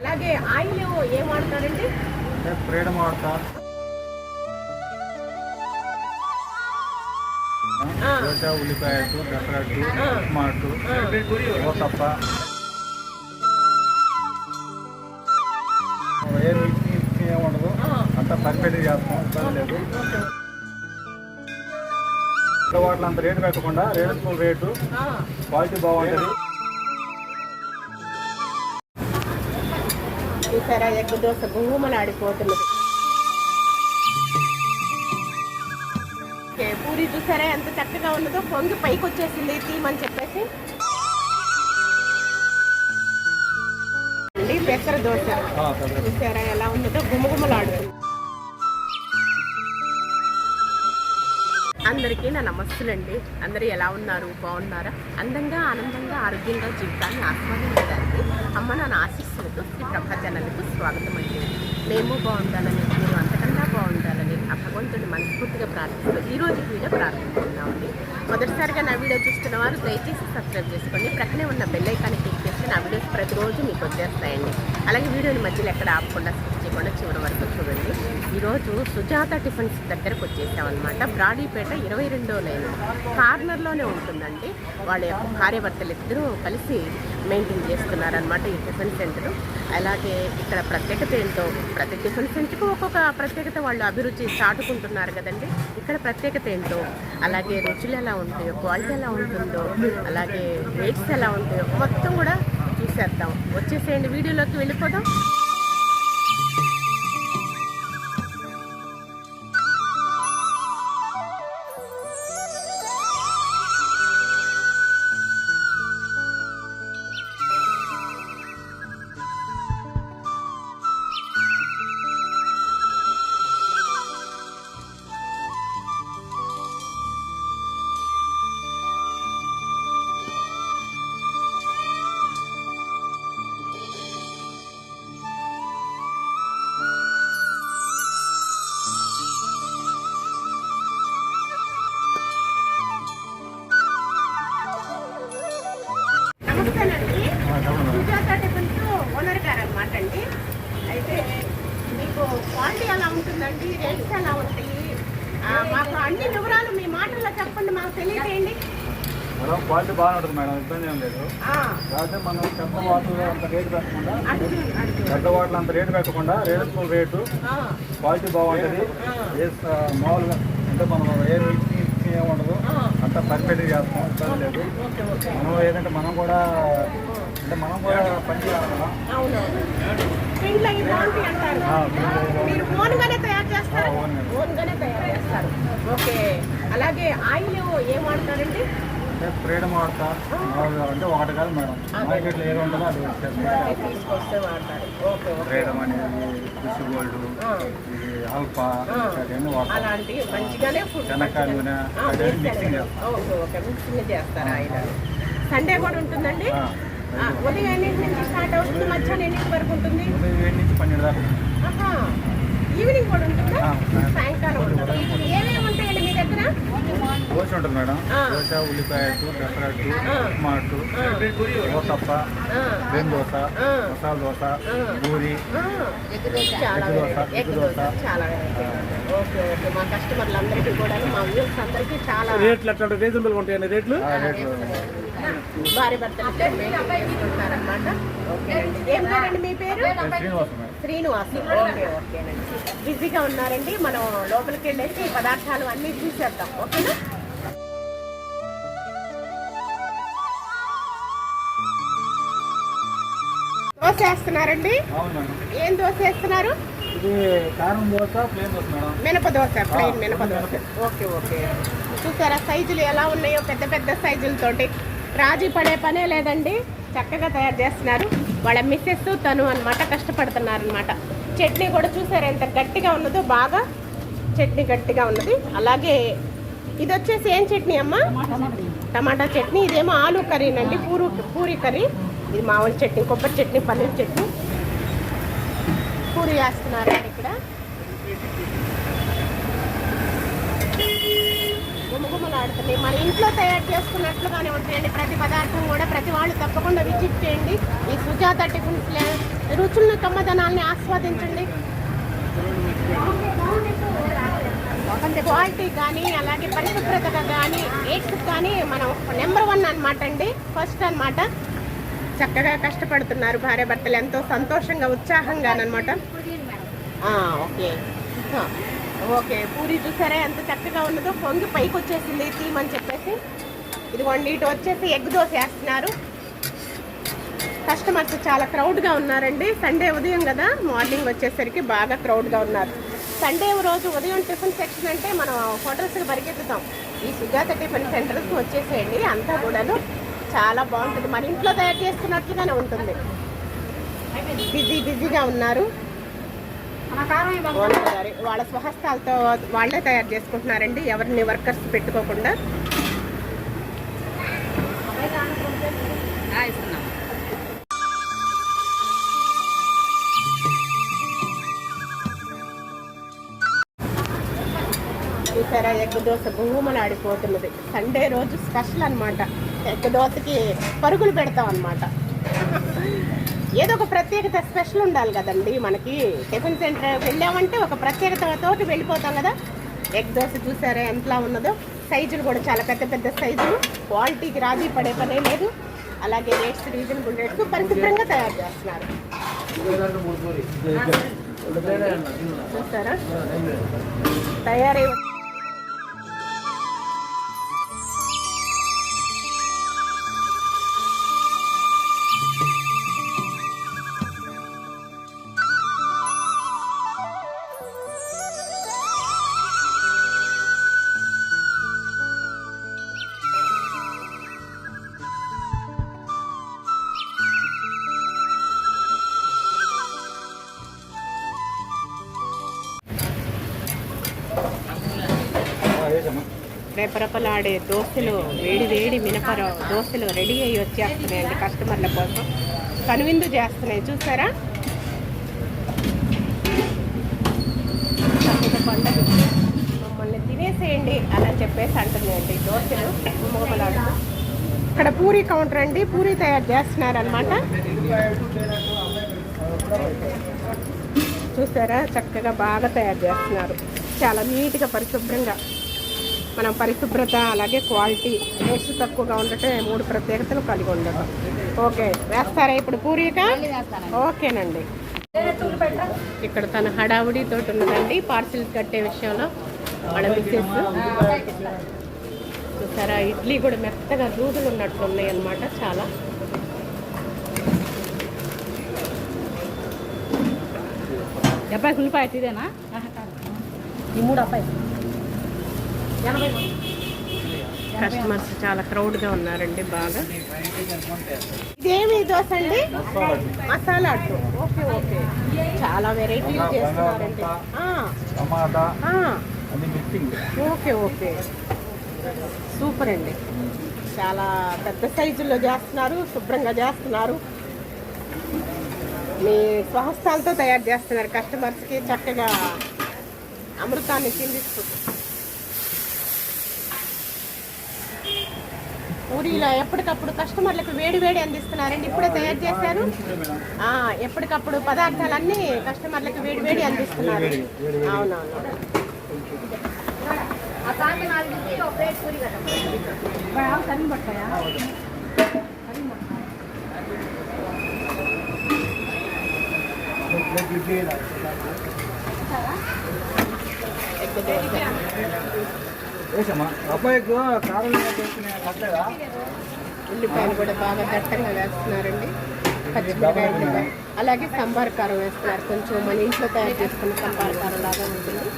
అలాగే ఆయిల్ ఏం వాడతారండి? ఫ్రీడమ్ వాడతా. ఉప్మాటు ఆ. ఓతప్ప ఏ ఉండదు. అంతా పర్ఫెక్ట్గా చేస్తాం ఇబ్బంది లేదు. వాటిలో అంత రేటు పెట్టకుండా రేటు. ఆ, క్వాలిటీ బాగుంటుంది. చూసారా ఎగ్ దోశ ఓకే, పూరి చూసారా? ఎంత చక్కగా ఉన్నదో పొంగి పైకి వచ్చేసింది తీమని చెప్పేసి. అండి పెసర దోశ. చూసారా ఎలా ఉన్నదో? గుమగుమలాడుతుంది అందరికీ నా నమస్తులండి అందరూ ఎలా ఉన్నారు? బాగున్నారా? అందంగా ఆనందంగా ఆరోగ్యంగా జీవితాన్ని ఆస్వాదించడానికి అమ్మ నాన్న ఆశీస్సులతో శ్రీ ప్రభా స్వాగతం అండి మేము బాగుండాలని మీరు అంతకన్నా బాగుండాలని ఆ భగవంతుని మనస్ఫూర్తిగా ప్రార్థిస్తూ ఈ రోజు వీడియో ప్రారంభిస్తున్నామండి. మొదటిసారిగా నా వీడియో చూస్తున్న వారు దయచేసి సబ్స్క్రైబ్ చేసుకోండి. ప్రక్కనే ఉన్న బెల్ ఐకాన్ని క్లిక్ చేస్తే నా వీడియోస్ ప్రతిరోజు మీకు వచ్చేస్తాయండి. అలాగే వీడియోని మధ్యలో ఎక్కడ ఆపకుండా స్కిప్ చివరి వరకు చూడండి. ఈరోజు సుజాత టిఫిన్స్ దగ్గరకు వచ్చేసామన్నమాట. బ్రాడీపేట ఇరవై రెండో లైన్. కార్నర్లోనే ఉంటుందండి. వాళ్ళ యొక్క భార్యాభర్తలు ఇద్దరూ కలిసి మెయింటైన్ చేస్తున్నారనమాట ఈ టిఫిన్ సెంటర్. అలాగే ఇక్కడ ప్రత్యేకత ఏంటో ప్రతి టిఫిన్ సెంటర్కి ఒక్కొక్క ప్రత్యేకత వాళ్ళు అభిరుచి చాటుకుంటున్నారు కదండి. ఇక్కడ ప్రత్యేకత ఏంటో అలాగే రుచులు ఎలా ఉంటాయో క్వాలిటీ ఎలా ఉంటుందో అలాగే రేట్స్ ఎలా ఉంటాయో మొత్తం కూడా చూసేద్దాం. వచ్చేసేయండి వీడియోలోకి వెళ్ళిపోదాం. మేడం క్వాలిటీ బాగానే ఉంటుంది మేడం ఇబ్బంది ఏం లేదు. కాకపోతే మనం చెత్త వాటర్ అంత రేటు పెట్టకుండా పెద్ద వాటర్ అంత రేటు పెట్టకుండా రేటు ఆ, క్వాలిటీ బాగుంటుంది. ఏ మామూలుగా అంటే మనం ఏ మిక్సీ. అంతా పర్ఫెక్ట్గా చేస్తాం ఇబ్బంది లేదు. మనం ఏదంటే మనం కూడా అంటే మనం కూడా పని చేయాలి కదా. ఓన్గానే తయారు చేస్తారు. ఓకే. అలాగే ఆయిల్ ఏం వాడతారండి? అంటే ఫ్రీడమ్ వాడతా? అంటే ఒకటి కాదు మేడం మార్కెట్లో ఏది ఉంటుందో అది ఫ్రీడమ్ అనేది కృషి గోల్డ్. ఇది. అవన్నీ వాడతాం నూనె. మిక్సింగ్ చేస్తాం సండే కూడా ఉంటుందండి? ఉదయం ఎన్నింటి నుంచి స్టార్ట్ అవుతుంది? మధ్యాహ్నం ఎన్నింటి వరకు ఉంటుంది? ఉదయం ఏడు నుంచి పన్నెండు దాకా. ఆహా. ఈవినింగ్ కూడా ఉంటుందా. సాయంకాలం ఉంటుంది? ఏమేమి దోశ ఉంటుంది మేడం. దోశ. ఉప్మాటు ఆ. ఓతప్ప ఆ, plain dosa. Masala dosa. Puri egg dosa. Egg dosa. చాలా ఓకే ఓకే మా కస్టమర్లందరికీ కూడా మా వ్యూస్ అందరికీ చాలా రేట్లు అట్లా రీజనబుల్ ఉంటాయండి రేట్లు రేట్లు భార్య భర్తలు తీసుకుంటారనమాట ఓకేనండి ఏం పేరండి మీ పేరు శ్రీనివాసం మేడం శ్రీనివాస్ ఓకే. ఓకేనండి బిజీగా ఉన్నారండి మనం లోపలికి వెళ్ళేసి ఈ పదార్థాలు అన్నీ చూసేద్దాం ఓకేనా? దోశ వేస్తున్నారండి? ఏం దోశ వేస్తున్నారు? మినప దోశ ప్లెయిన్ మినప దోశ. Okay okay. చూసారా సైజులు ఎలా ఉన్నాయో పెద్ద పెద్ద సైజులతోటి. రాజీ పడే పనే లేదండి చక్కగా తయారు చేస్తున్నారు. వాళ్ళ మిస్సెస్ తను అన్నమాట కష్టపడుతున్నారనమాట చట్నీ కూడా చూసారు ఎంత గట్టిగా ఉన్నదో? బాగా చట్నీ గట్టిగా ఉన్నది. అలాగే ఇది వచ్చేసి ఏం చట్నీ అమ్మా? టమాటా చట్నీ. ఇదేమో ఆలు కర్రీనండి పూరు పూరి కర్రీ. ఇది మామూలు చట్నీ కొబ్బరి చట్నీ పన్నీర్ చట్నీ. పూరి వేస్తున్నారండి ఇక్కడ. మాట్లాడుతుంది మన ఇంట్లో తయారు చేసుకున్నట్లుగానే ఉంటాయండి. ప్రతి పదార్థం కూడా ప్రతి వాళ్ళు తప్పకుండా విజిట్ చేయండి. ఈ సుజాత టిఫిన్స్ రుచులను కమ్మదనాల్ని ఆస్వాదించండి. క్వాలిటీ కానీ అలాగే పరిశుభ్రత కానీ ఏట్స్ కానీ మనం నెంబర్ వన్ అనమాట అండి. ఫస్ట్ అన్నమాట. చక్కగా కష్టపడుతున్నారు భార్య భర్తలు ఎంతో సంతోషంగా ఉత్సాహంగా అనమాట ఓకే. ఓకే పూరి చూసారా? ఎంత చక్కగా ఉన్నదో పొంగి పైకి వచ్చేసింది తీమని చెప్పేసి. ఇదిగోండి ఇటు వచ్చేసి ఎగ్ దోశ వేస్తున్నారు. కస్టమర్స్ చాలా క్రౌడ్గా ఉన్నారండి. సండే ఉదయం కదా మార్నింగ్ వచ్చేసరికి బాగా క్రౌడ్గా ఉన్నారు. సండే రోజు ఉదయం టిఫిన్ సెక్షన్ అంటే మనం హోటల్స్కి పరిగెత్తుతాం. ఈ సుజాత టిఫిన్ సెంటర్స్కి వచ్చేసేయండి. అంతా కూడాను చాలా బాగుంటుంది. మన ఇంట్లో తయారు చేస్తున్నట్లుగానే ఉంటుంది. బిజీ బిజీగా ఉన్నారు. వాళ్ళ స్వహస్తాలతో వాళ్ళే తయారు చేసుకుంటున్నారండి. ఎవరిని వర్కర్స్ పెట్టుకోకుండా. చూసారా ఎగ్ దోశ గుమ్మలాడిపోతున్నది సండే రోజు స్పెషల్ అన్నమాట. ఎగ్ దోశకి పరుగులు పెడతాం అన్నమాట. ఏదో ఒక ప్రత్యేకత స్పెషల్ ఉండాలి కదండి మనకి. టిఫిన్ సెంటర్ వెళ్ళామంటే ఒక ప్రత్యేకతతోటి వెళ్ళిపోతాం కదా. ఎగ్ దోశ చూసారా ఎంతలా ఉన్నదో. సైజులు కూడా చాలా పెద్ద పెద్ద సైజులు. క్వాలిటీకి రాజీ పడే పనే లేదు. అలాగే రేట్స్ రీజనబుల్ రేట్స్ పరిశుభ్రంగా తయారు చేస్తున్నారు. చూసారా? తయారై రెపరెపలాడే దోశలు వేడి వేడి మినపర దోశలు రెడీ అయ్యి వచ్చేస్తున్నాయండి కస్టమర్ల కోసం. కనువిందు చేస్తున్నాయి చూసారా పండుగ. మమ్మల్ని తినేసేయండి అలా చెప్పేసి అంటున్నాయండి దోశలు గుమగుమలాడుతూ ఇక్కడ పూరి కౌంటర్ అండి పూరి తయారు చేస్తున్నారు అనమాట చూసారా చక్కగా బాగా తయారు చేస్తున్నారు. చాలా నీట్గా పరిశుభ్రంగా. మనం పరిశుభ్రత అలాగే క్వాలిటీ రేట్స్ తక్కువగా ఉండటం మూడు ప్రత్యేకతలు కలిగి ఉండటం. ఓకే వేస్తారా ఇప్పుడు పూరీక? ఓకేనండి. ఇక్కడ తన హడావుడి తోటి ఉన్నదండి పార్సిల్ కట్టే విషయంలో వాళ్ళ మిస్సెస్ చూసారా ఇడ్లీ కూడా మెత్తగా దూదులు ఉన్నట్లు ఉన్నాయి అన్నమాట చాలా. డెబ్బై ఉల్లిపాయ ఇదేనా ఈ మూడు అబ్బాయి కస్టమర్స్ చాలా క్రౌడ్గా ఉన్నారండి బాగా. ఇదేమి దోశ అండి? మసాలా అట్టు. Okay okay. చాలా వెరైటీలు చేస్తున్నారండి. ఆ, టమాటా ఆ, అన్ని మిక్సింగ్. Okay okay. సూపర్ అండి. చాలా పెద్ద సైజుల్లో చేస్తున్నారు శుభ్రంగా చేస్తున్నారు. మీ స్వహస్తాలతో తయారు చేస్తున్నారు కస్టమర్స్కి చక్కగా అమృతాన్ని చిందిస్తూ ఊరిలో ఎప్పటికప్పుడు కస్టమర్లకు వేడి వేడి అందిస్తున్నారండి. ఇప్పుడే తయారు చేశారు. ఎప్పటికప్పుడు పదార్థాలన్నీ కస్టమర్లకు వేడి వేడి అందిస్తున్నారు. అవునవును. సరిని అబ్బాయికి ఉల్లిపాయలు కూడా బాగా దట్టంగా వేస్తున్నారండి. అలాగే సాంబార్ కారం వేస్తున్నారు. కొంచెం మన ఇంట్లో తయారు చేసుకున్న సాంబార్ కారం లాగా ఉంటుంది.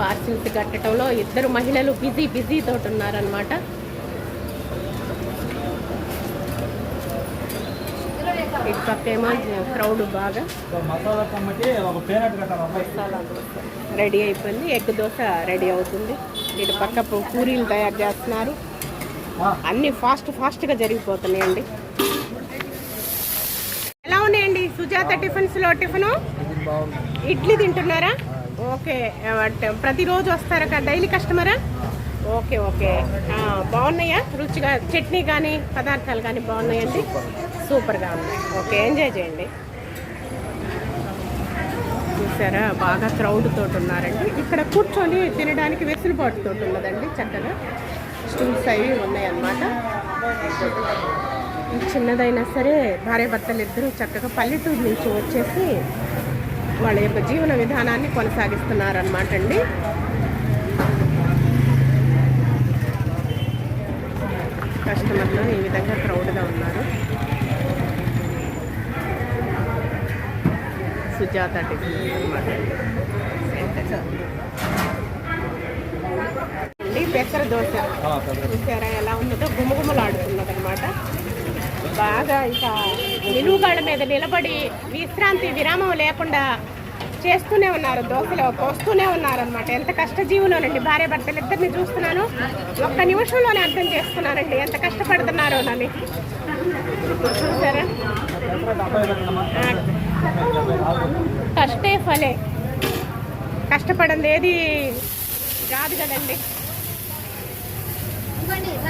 పార్సిల్స్ కట్టడంలో ఇద్దరు మహిళలు బిజీ బిజీ తోటి ఉన్నారనమాట ఇటు పక్క ఏమో క్రౌడ్ బాగా. రెడీ అయిపోయింది. ఎగ్ దోశ రెడీ అవుతుంది. ఇటు పక్క పూరీలు తయారు చేస్తున్నారు. అన్నీ ఫాస్ట్ ఫాస్ట్గా జరిగిపోతున్నాయండి. ఎలా ఉన్నాయండి? సుజాత టిఫిన్స్లో టిఫిను? ఇడ్లీ తింటున్నారా? ఓకే. ప్రతిరోజు వస్తారా డైలీ కస్టమరా? Okay okay. బాగున్నాయా? రుచిగా చట్నీ కానీ పదార్థాలు కానీ బాగున్నాయండి? సూపర్గా ఉన్నాయి ఓకే ఎంజాయ్ చేయండి. చూసారా? బాగా క్రౌడ్ తోటి ఉన్నారండి. ఇక్కడ కూర్చొని తినడానికి వెసులుబాటు తోటి ఉన్నదండి. చక్కగా స్టూల్స్ అవి ఉన్నాయన్నమాట. చిన్నదైనా సరే భార్య భర్తలు ఇద్దరు చక్కగా పల్లెటూరు నుంచి వచ్చేసి వాళ్ళ యొక్క జీవన విధానాన్ని కొనసాగిస్తున్నారన్నమాట అండి. కస్టమర్లు ఈ విధంగా క్రౌడ్గా ఉన్నారు. సుజాత టిఫిన్ అనమాట పెసర దోశ. చూసారా ఎలా ఉన్నదో? గుమగుమలాడుతున్నది అనమాట బాగా ఇంకా నిలువుగాళ్ళ మీద నిలబడి విశ్రాంతి విరామం లేకుండా చేస్తూనే ఉన్నారు దోశలు పోస్తూనే ఉన్నారు అనమాట ఎంత కష్టజీవులోనండి భార్య భర్తలు ఇద్దరిని చూస్తున్నాను. ఒక్క నిమిషంలోనే అర్థం చేసుకున్నానండి ఎంత కష్టపడుతున్నారో నన్ను చూసారా కష్టే ఫలే. కష్టపడింది ఏది కాదు కదండి.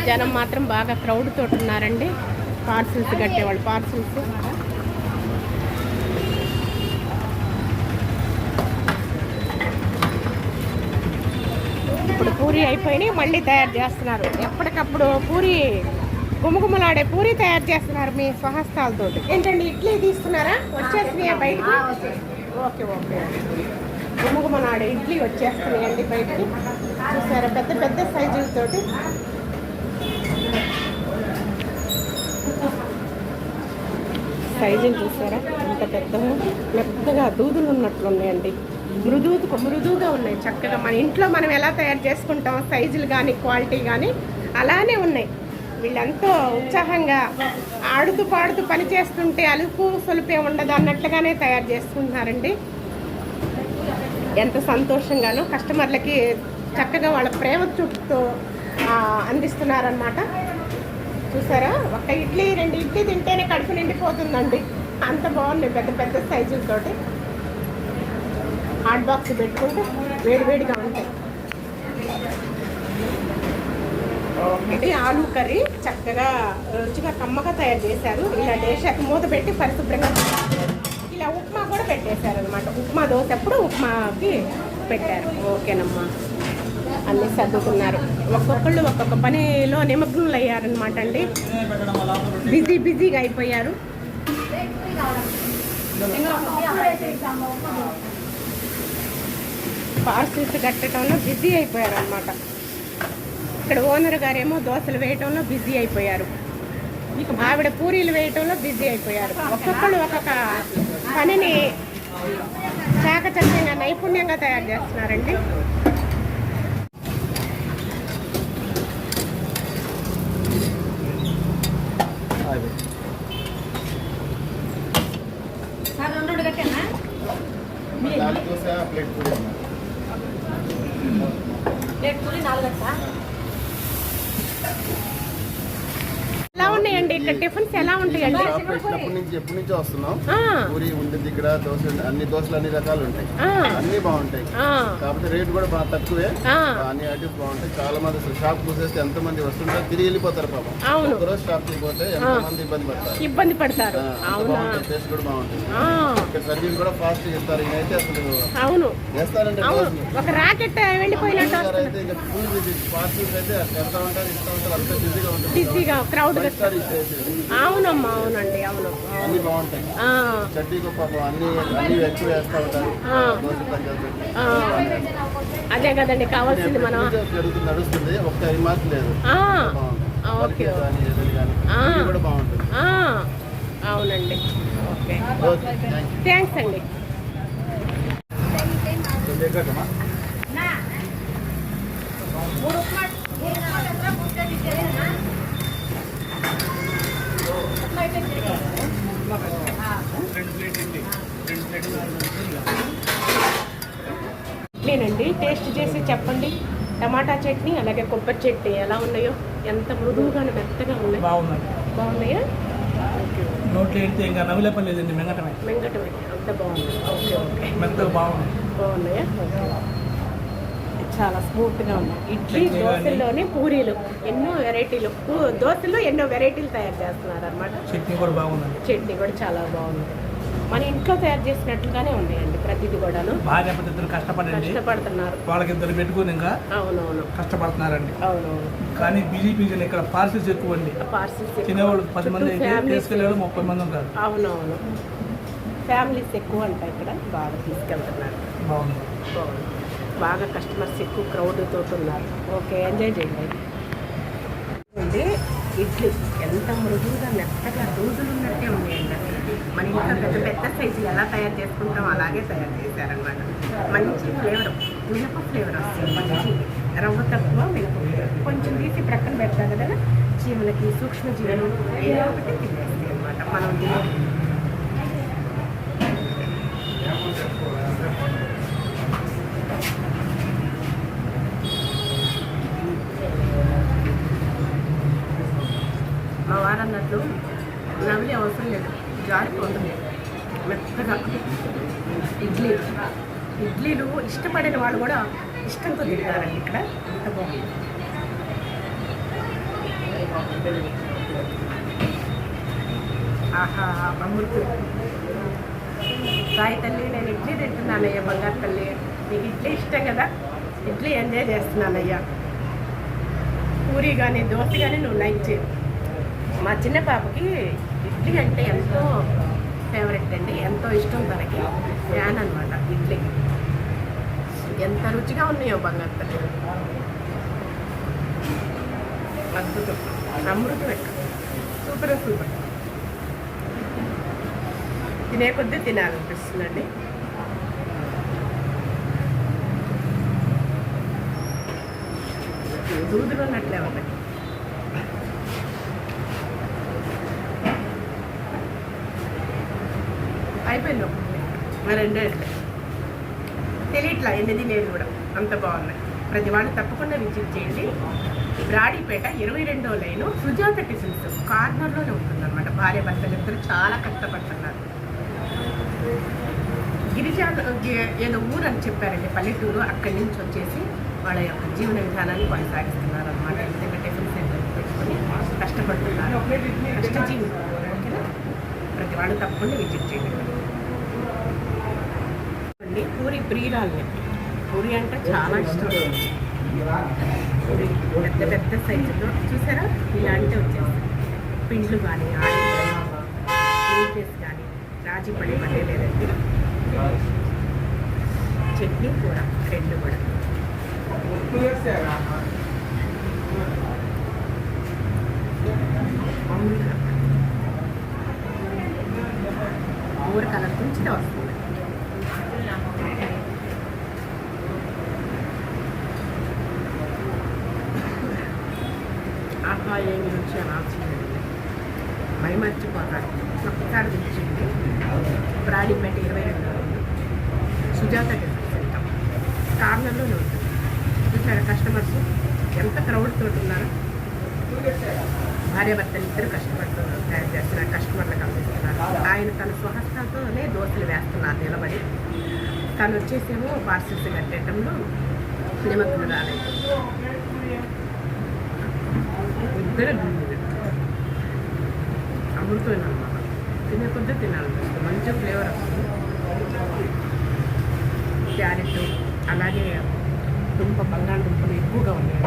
జనం మాత్రం బాగా క్రౌడ్ తోటి ఉన్నారండి. పార్సిల్స్ కట్టేవాళ్ళు పార్సిల్స్ ఇప్పుడు పూరి అయిపోయినాయి మళ్ళీ తయారు చేస్తున్నారు. ఎప్పటికప్పుడు పూరి గుమగుమలాడే పూరి తయారు చేస్తున్నారు మీ స్వహస్తాలతో ఏంటండి ఇడ్లీ తీస్తున్నారా? వచ్చేస్తున్నాయా బయటకి? Okay okay. గుమగుమలాడే ఇడ్లీ వచ్చేస్తున్నాయండి బయటకి. చూసారా పెద్ద పెద్ద సైజులతోటి. సైజులు చూసారా? ఎంత పెద్దగా మెత్తగా దూదులు ఉన్నట్లు ఉన్నాయండి. మృదువుగా ఉన్నాయి చక్కగా. మన ఇంట్లో మనం ఎలా తయారు చేసుకుంటాం సైజులు కానీ క్వాలిటీ కానీ అలానే ఉన్నాయి. వీళ్ళంతో ఉత్సాహంగా ఆడుతూ పాడుతూ పని చేస్తుంటే అలుపు సులుపే ఉండదు అన్నట్లుగానే తయారు చేసుకుంటున్నారండి ఎంత సంతోషంగానో కస్టమర్లకి చక్కగా వాళ్ళ ప్రేమ చూపుతో అందిస్తున్నారనమాట చూసారా? ఒక ఇడ్లీ రెండు ఇడ్లీ తింటేనే కడుపు నిండిపోతుందండి. అంత బాగున్నాయి పెద్ద పెద్ద సైజులతోటి. హాట్ బాక్స్ పెట్టుకుంటే వేడివేడిగా ఉంటాయి. ఇది ఆలూ కర్రీ చక్కగా రుచిగా కమ్మగా తయారు చేశారు. ఇలా డేషాకి మూత పెట్టి పరిశుభ్రంగా ఇలా ఉప్మా కూడా పెట్టేశారు అనమాట ఉప్మా దోశ అప్పుడు ఉప్మాకి పెట్టారు. ఓకేనమ్మా. అన్నీ సర్దుకున్నారు. ఒక్కొక్కళ్ళు ఒక్కొక్క పనిలో నిమగ్నులు అయ్యారనమాట అండి. బిజీ బిజీగా అయిపోయారు. పార్సిల్స్ కట్టడంలో బిజీ అయిపోయారు అనమాట ఇక్కడ ఓనర్ గారేమో దోశలు వేయటంలో బిజీ అయిపోయారు. ఆవిడ పూరీలు వేయటంలో బిజీ అయిపోయారు. ఒక్కొక్కళ్ళు ఒక్కొక్క పనిని చాకచక్యంగా నైపుణ్యంగా తయారు చేస్తున్నారండి. ప్లేట్ పూరి నాలుగు Thank you. ఉన్నాయండి. ఇక్కడ టిఫిన్స్ ఎలా ఉంటాయండి? పెట్టినప్పటి నుంచి ఎప్పటి నుంచో వస్తున్నాం. పూరి ఉంటుంది ఇక్కడ దోశ. అన్ని దోశలు అన్ని రకాలు ఉంటాయి. అన్ని బాగుంటాయి. కాకపోతే రేట్ కూడా బాగా తక్కువే. అన్ని ఐటమ్స్ బాగుంటాయి. చాలా మంది అసలు షాప్ మూసేస్తే ఎంత మంది వస్తుంటారు తిరిగి వెళ్ళిపోతారు పాపం. ఒకరోజు షాప్కి పోతే ఎంత మంది ఇబ్బంది పడతారు. ఇబ్బంది పడతారు. టేస్ట్ కూడా బాగుంటుంది ఇక్కడ సర్వీస్ కూడా ఫాస్ట్ ఇస్తారు. ఈయనైతే అసలు అవును. చేస్తారంటే ఒక రాకెట్ వెళ్ళిపోయినట్టు అయితే ఇంకా ఫుల్ బిజీ అయితే వెళ్తా ఉంటారు ఇస్తూ ఉంటారు అంతా బిజీగా ఉంటుంది. బిజీగా క్రౌడ్ అవునమ్మా అవునండి అవును. అన్ని బాగుంటాయి. ఆ, చట్నీకి పాపం అన్ని అన్ని ఎక్కువ వేస్తూ ఉంటారు. అదే కదండి కావాల్సింది మనం. నడుస్తుంది ఒక్క రిమార్క్ లేదు. ఓకే కూడా బాగుంటుంది. ఆ, అవునండి. ఓకే. థ్యాంక్స్ అండి? నేనండి టేస్ట్ చేసి చెప్పండి. టమాటా చట్నీ అలాగే కొబ్బరి చట్నీ ఎలా ఉన్నాయో ఎంత మృదువుగా మెత్తగా ఉన్నాయి. బాగున్నాయా? ఓకే నోట్లో ఏంటి ఇంకా నవ్వులే పని లేదండి మింగటమే. వెంకటమే అంత బాగుంది. Okay okay. మెత్తగా బాగుంది. బాగున్నాయా? ఓకే. చాలా స్మూత్గా ఉంది ఇడ్లీ. దోశల్లోనే పూరీలు ఎన్నో వెరైటీలు. దోశల్లో ఎన్నో వెరైటీలు తయారు చేస్తున్నారు అనమాట చట్నీ కూడా బాగుందండి. చట్నీ కూడా చాలా బాగుంది. మన ఇంట్లో తయారు చేసినట్లుగానే ఉన్నాయండి ప్రతిదీ కూడాను. భార్య ఇద్దరు కష్టపడండి. కష్టపడుతున్నారు. వాళ్ళకి ఇద్దరు పెట్టుకుని ఇంకా అవునవును. కష్టపడుతున్నారండి. అవునవును. కానీ బిజీ బిజీ ఇక్కడ పార్సిల్స్ ఎక్కువ అండి పార్సిల్స్ తినేవాళ్ళు పది మంది తీసుకెళ్ళేవాళ్ళు ముప్పై మంది ఉంటారు. అవునవును. ఫ్యామిలీస్ ఎక్కువ అంటాయి ఇక్కడ. బాగా తీసుకెళ్తున్నారు. బాగుంది. బాగుంది. బాగా కస్టమర్స్ ఎక్కువ క్రౌడ్ తోటి ఉన్నారు. ఓకే ఎంజాయ్ చేయండి. ఉంది ఇడ్లీ ఎంత మృదువుగా మెత్తగా రోజులు ఉన్నట్టే ఉన్నాయండి మన ఇంట్లో పెద్ద పెద్ద సైజులు ఎలా తయారు చేసుకుంటాం అలాగే తయారు చేశారనమాట మంచి ఫ్లేవర్ మినప ఫ్లేవర్ వస్తుంది. మంచి రవ్వ తక్కువ మినప ఫ్లేవర్ కొంచెం తీసి ప్రక్కన పెడతారు కదా చీమలకి సూక్ష్మజీవులు ఏదో ఒకటి తినేస్తాయి అనమాట మనం తినే మా వారు అన్నట్లు నవ్వులే అవసరం లేదు జారిపోతుంది. మెత్తగా. ఇడ్లీ. ఇడ్లీలు ఇష్టపడిన వాళ్ళు కూడా ఇష్టంతో తింటారండి ఇక్కడ. అంత బాగుంది. ఆహా అమృతు. సాయి తల్లి నేను ఇడ్లీ తింటున్నానయ్యా బంగారు తల్లి. నీకు ఇడ్లీ ఇష్టం కదా? ఇడ్లీ ఎంజాయ్ చేస్తున్నానయ్యా. పూరి కానీ దోశ కానీ నువ్వు నైట్ మా చిన్న పాపకి ఇడ్లీ అంటే ఎంతో ఫేవరెట్ అండి. ఎంతో ఇష్టం తనకి. ఫ్యాన్ అనమాట ఇడ్లీ. ఎంత రుచిగా ఉన్నాయో బంగారు అద్భుతం. అమృతం ఎక్క. Super super. తినే కొద్దీ తినాలనిపిస్తుందండి. దూదులు ఉన్నట్లే ఉన్నాయి అయిపోయింది ఒకటి రెండే తెలియట్లా ఎన్నది లేదు కూడా. అంత బాగున్నాయి. ప్రతి వాళ్ళు తప్పకుండా విజిట్ చేయండి. బ్రాడీపేట ఇరవై రెండో లైను సుజాత టిఫిన్స్ కార్నర్లోనే ఉంటుందన్నమాట. భార్య భర్తలు ఇద్దరు చాలా కష్టపడుతున్నారు. గిరిజా ఏదో ఊరు అని చెప్పారండి పల్లెటూరు. అక్కడి నుంచి వచ్చేసి వాళ్ళ యొక్క జీవన విధానాన్ని కొనసాగిస్తున్నారు అనమాట ఎందుకంటే టిఫిన్ సెంటర్ పెట్టుకొని కష్టపడుతున్నారు. కష్టజీవి ప్రతి వాళ్ళు తప్పకుండా విజిట్ చేయండి. అండి. పూరి ప్రియురాలని పూరి అంటే చాలా ఇష్టం. పూరి పెద్ద పెద్ద సైజులో చూసారా? ఇలాంటి వచ్చేసి పిండ్లు కానీ ఆయిల్ కానీ రాజీ పడే పడే లేదండి. చట్నీ కూర రెండు కూడా. ఊరు కలర్ నుంచి వస్తుంది. ఆహా ఏమి రుచి అనాల్సిందండి మై మర్చిపోతారు ఒక్కసారి తెచ్చింది బ్రాడీపేట ఇరవై రెండు సుజాత సెంటర్ కార్నర్లోనే ఉంటుంది చూసారు కస్టమర్స్ ఎంత క్రౌడ్ తోటి ఉన్నారు భార్యాభర్తలు ఇద్దరు కష్టపడుతున్నారు తయారు చేస్తున్నారు కస్టమర్లకు అందిస్తున్నారు ఆయన తన స్వహస్తాతోనే దోశలు వేస్తున్నారు నిలబడి తను వచ్చేసేమో పార్సిల్స్ కట్టేయటంలో నిమగ్నం రాలేదు ఇద్దరు అమృతమైన అనమాట తినే కొద్దీ తినాలి. మంచి ఫ్లేవర్ వస్తుంది. క్యారెట్ అలాగే దుంప బంగాళ దుంపలు ఎక్కువగా ఉన్నాయి.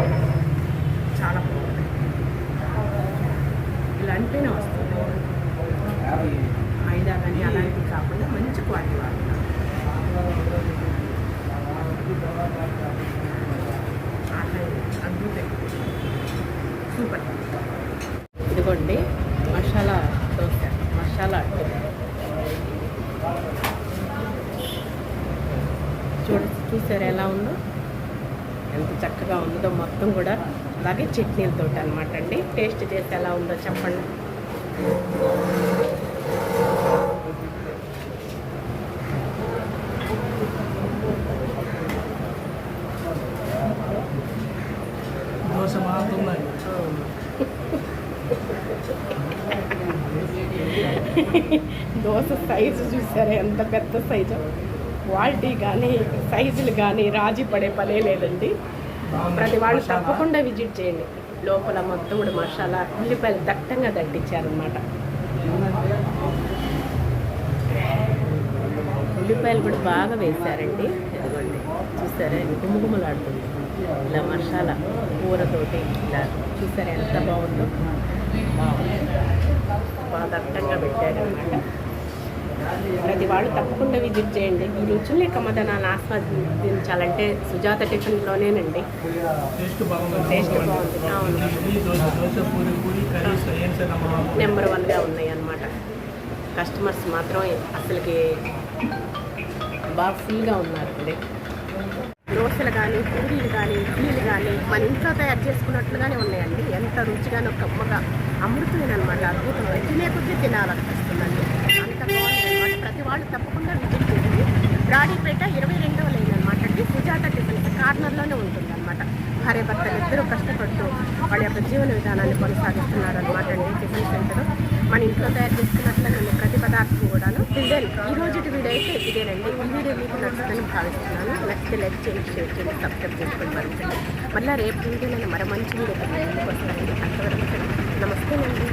చాలా బాగుంది ఇలా అంటేనే వస్తుంది. మైదా కానీ అలాంటివి కాకుండా మంచి క్వాలిటీ వాడుతున్నారు అట్లా అద్భుతం. సూపర్ ఇదిగోండి మసాలా దోశ మసాలా చూడ చూసారు ఎలా ఉందో? ఎంత చక్కగా ఉందో మొత్తం కూడా. అలాగే చట్నీలతో అనమాట అండి. టేస్ట్ చేసి ఎలా ఉందో చెప్పండి. దోశ సైజు చూసారా? ఎంత పెద్ద సైజు? క్వాలిటీ కానీ సైజులు కానీ రాజీ పడే పనే లేదండి. ప్రతి వాళ్ళు తప్పకుండా విజిట్ చేయండి. లోపల మొత్తం కూడా మసాలా ఉల్లిపాయలు దట్టంగా దట్టించారనమాట ఉల్లిపాయలు కూడా బాగా వేశారండి. ఇదిగోండి చూసారా? గుమగుమలాడుతుంది. ఇలా మసాలా కూరతోటి ఇలా చూసారా ఎంత బాగుందో? బాగా దట్టంగా పెట్టారనమాట ప్రతి వాళ్ళు తప్పకుండా విజిట్ చేయండి. ఈ రుచుల్ని కమ్మదనాన్ని ఆస్వాదించాలంటే సుజాత టిఫిన్లోనేనండి. టేస్ట్ బాగుంది. అవును. నెంబర్ వన్ నెంబర్ వన్గా ఉన్నాయి అన్నమాట కస్టమర్స్ మాత్రం అసలుకి బాగా ఫుల్గా ఉన్నారండి. దోశలు కానీ పూరీలు కానీ ఇడ్లీలు కానీ మన ఇంట్లో తయారు చేసుకున్నట్లుగానే ఉన్నాయండి. ఎంత రుచిగానో కమ్మగా. అమృతమైన అనమాట అద్భుతం. తినే కొద్దీ తినాలనిపిస్తుందండి. అంత బాగుంది ప్రతి వాళ్ళు తప్పకుండా విజిట్ చేయండి. రాడీపేట ఇరవై రెండవ లైన్ అనమాట అండి. సుజాత టిఫిన్స్ కార్నర్లోనే ఉంటుంది అనమాట భార్య భర్తలు ఇద్దరు కష్టపడుతూ వాళ్ళ యొక్క జీవన విధానాన్ని కొనసాగిస్తున్నారు అనమాట అండి టిఫిన్ సెంటర్. మన ఇంట్లో తయారు చేసుకున్నట్లుగా ప్రతి పదార్థం కూడాను. ఇదే ఈ రోజు వీడియో అయితే ఇదేనండి. ఈ వీడియో మీకు నచ్చుతుందని భావిస్తున్నాను. నచ్చితే లైక్ చేయండి షేర్ చేయండి సబ్స్క్రైబ్ చేసుకోండి. భరించండి మళ్ళీ రేపు వీడియో నేను మరో మంచి వీడియో ముందుకు వస్తానండి. అంతవరకు నమస్తేనండి